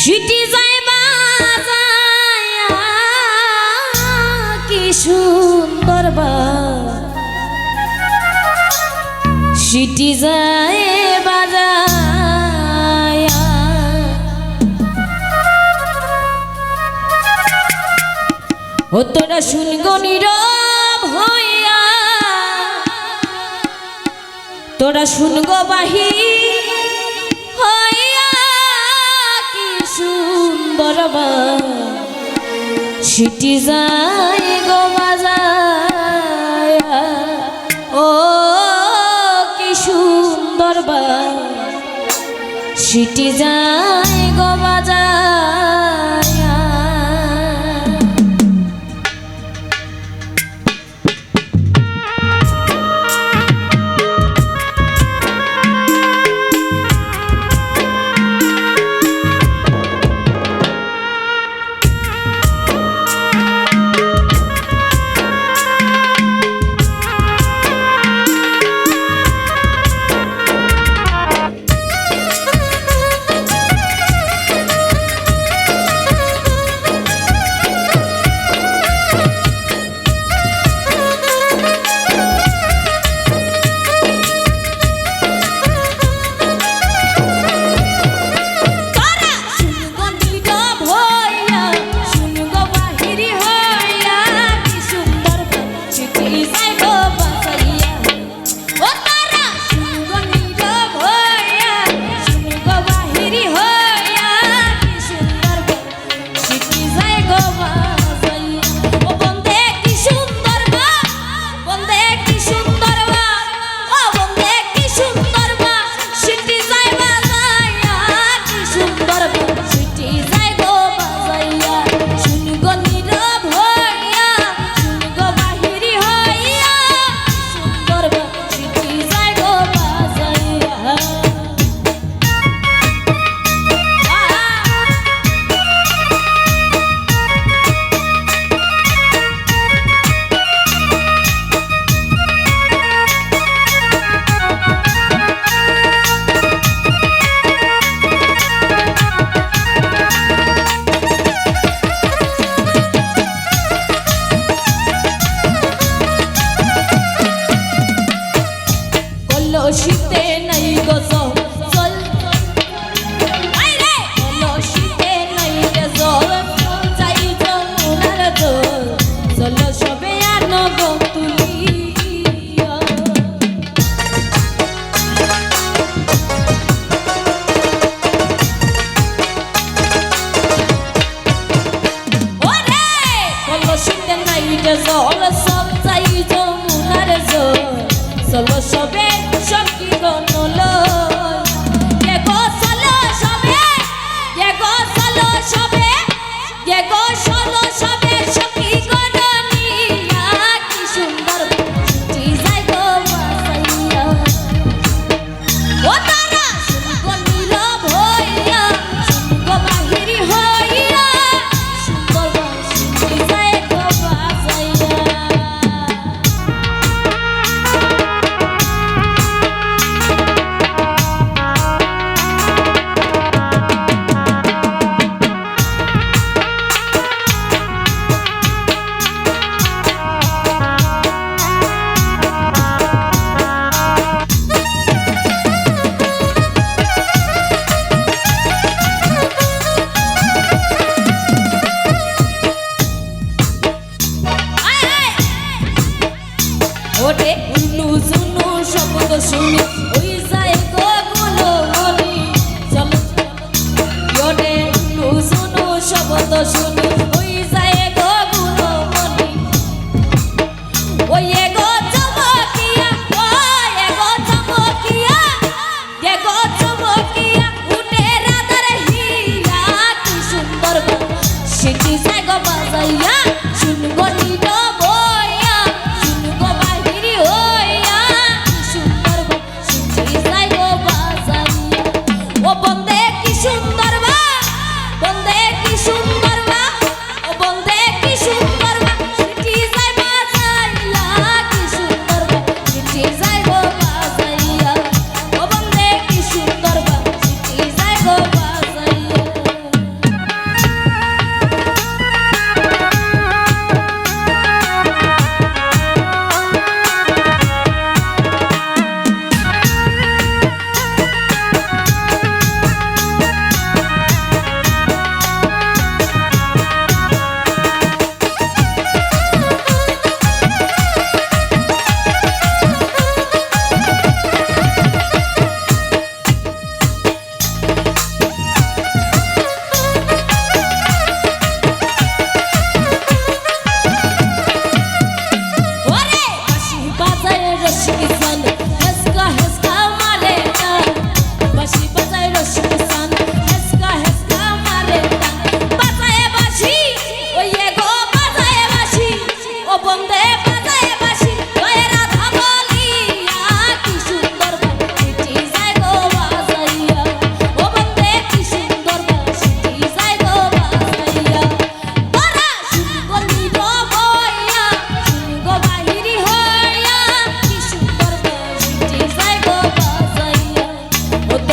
City যায় কি সুন্দর সিটি যায় বাজায়া। ও তোরা শুনগো নীরব হইয়া, তোরা শুনগো বাহি সুন্দর বা সিটি যায় গো বাজায় ও কি সুন্দর বা যায় গো বাজায়া সবে যে গোস ওই এগো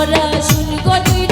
করা শুন করি